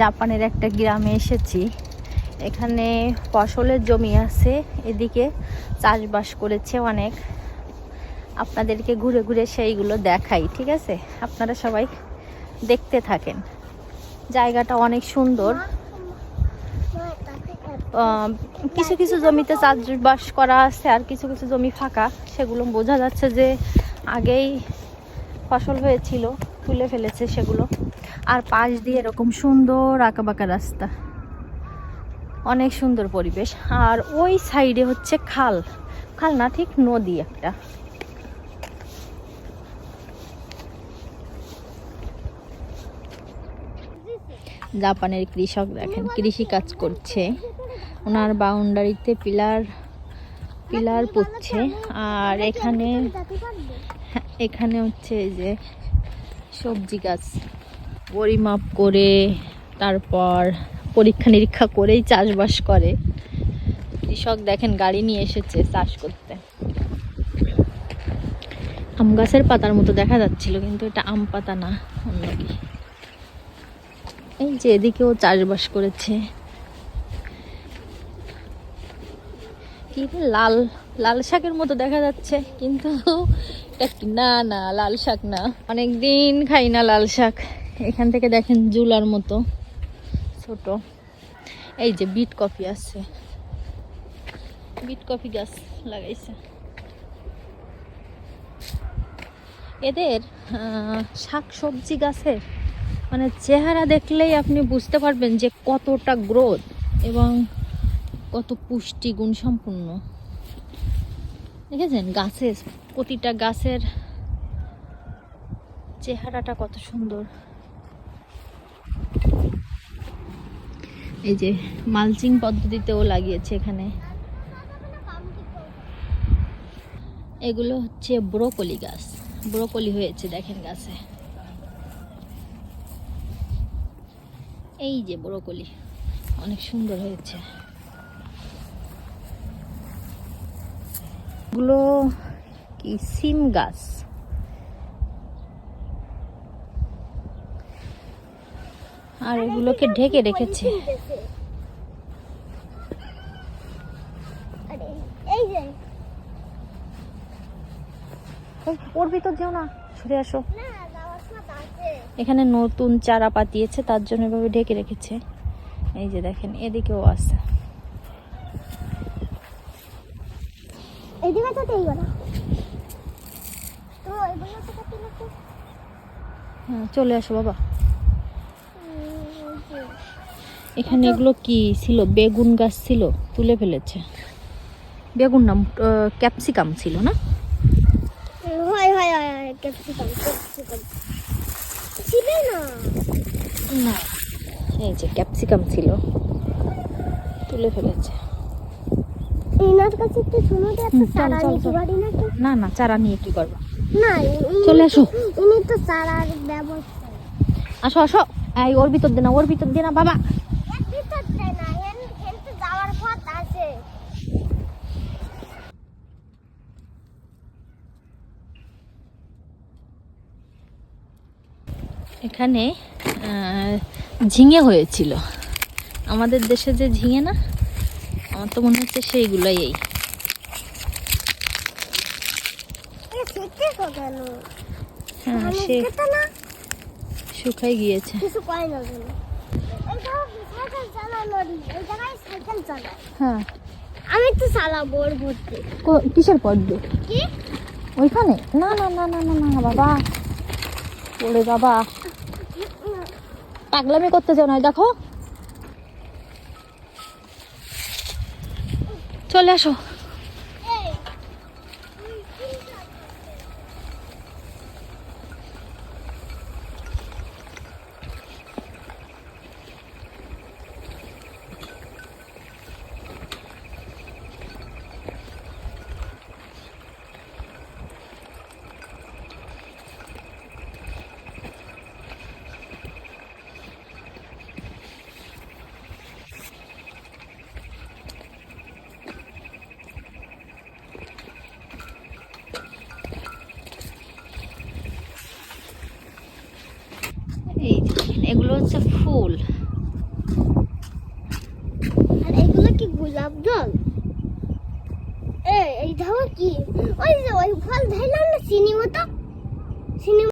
জাপানের একটা গ্রামে এসেছি। এখানে ফসলের জমি আছে, এদিকে চাষবাস করেছে অনেক। আপনাদেরকে ঘুরে ঘুরে সেইগুলো দেখাই, ঠিক আছে? আপনারা সবাই দেখতে থাকেন। জায়গাটা অনেক সুন্দর। কিছু কিছু জমিতে চাষবাস করা আছে আর কিছু কিছু জমি ফাঁকা। সেগুলো বোঝা যাচ্ছে যে আগেই ফসল হয়েছিল, তুলে ফেলেছে সেগুলো। আর পাশ দিয়ে এরকম সুন্দর আঁকাবাঁকা রাস্তা। অনেক সুন্দর পরিবেশ। আর ওই সাইডে হচ্ছে খাল। খাল না, ঠিক নদী একটা। জাপানের কৃষক দেখেন, কৃষি কাজ করছে। ওনার বাউন্ডারিতে পিলার পিলার পুঁতছে। আর এখানে এখানে হচ্ছে যে সবজি গাছ। পরিমাপ করে, তারপর পরীক্ষা নিরীক্ষা করেই চাষবাস করে। কৃষক দেখেন গাড়ি নিয়ে এসেছে চাষ করতে। আম গাছের পাতার মতো দেখা যাচ্ছিল, কিন্তু এটা আম পাতা না, অন্য কি। এই যে এদিকেও চাষবাস করেছে। কি লাল লাল শাকের মতো দেখা যাচ্ছে, কিন্তু এটা না না, লাল শাক না। অনেক দিন খাই না লাল শাক। এখান থেকে দেখেন জুলার মতো, ছোট। এই যে বিট কফি আছে। বিট কফি গাছ লাগাইছে। এদের শাক সবজি গাছের মানে চেহারা দেখলেই আপনি বুঝতে পারবেন যে কতটা গ্রোথ এবং কত পুষ্টি গুণ সম্পূর্ণ। দেখেছেন? গাছের, প্রতিটা গাছের চেহারাটা কত সুন্দর। এই যে মালচিং পদ্ধতিতেও লাগিয়েছে এখানে। এগুলো হচ্ছে ব্রোকলি গাছ। ব্রোকলি হয়েছে, দেখেন গাছে। এই যে ব্রোকলি, অনেক সুন্দর হয়েছে। এগুলো কি, সিম গাছ? আর এগুলোকে ঢেকে রেখেছে। এই যে। ওই, ওর ভিতর যেও না সরে আসো। এখানে নতুন চারা পাতিয়েছে তার জন্য এভাবে ঢেকে রেখেছে। এই যে দেখেন এদিকেও আছে। এদিকে তো দেখব না তো এগুলো তো হ্যাঁ চলে আসো বাবা। এখানে এগুলো কি ছিল? বেগুন গাছ ছিল তুলে ফেলেছে। বেগুন নাম ক্যাপসিকাম ছিল না? Capsicum capsicum. ছিল না। না এই যে ক্যাপসিকাম ছিল তুলে ফেলেছে। না তো? না না চারা নিয়ে কি করব? চলে আসো। ইনি তো চারার ব্যবস্থা। আসো আসো। এই ওর ভিতর দে না ওর ভিতর দে না বাবা এর ভিতর দেয় না এর এর তো যাওয়ার পথ আছে এখানে ঝিঙে হয়েছিল। আমাদের দেশে যে ঝিঙে না আমার তো মনে হচ্ছে সেইগুলোই এই। হ্যাঁ আমি সে শুকাই গিয়েছে। হ্যাঁ। আমি তো চালাবো ওর ভর্তি। কিসের ওইখানে? না না না না না না বাবা। বলে বাবা। পাগলামি করতে চাও নয় দেখো। চলে আসো এই এই যে দেখেন, এগুলো হচ্ছে ফুল আর এগুলো কি গোলাপ জল? এই এই ধাওয়া কি? ওই যে ওই ফল ধরলাম না, চিনি মতো? চিনি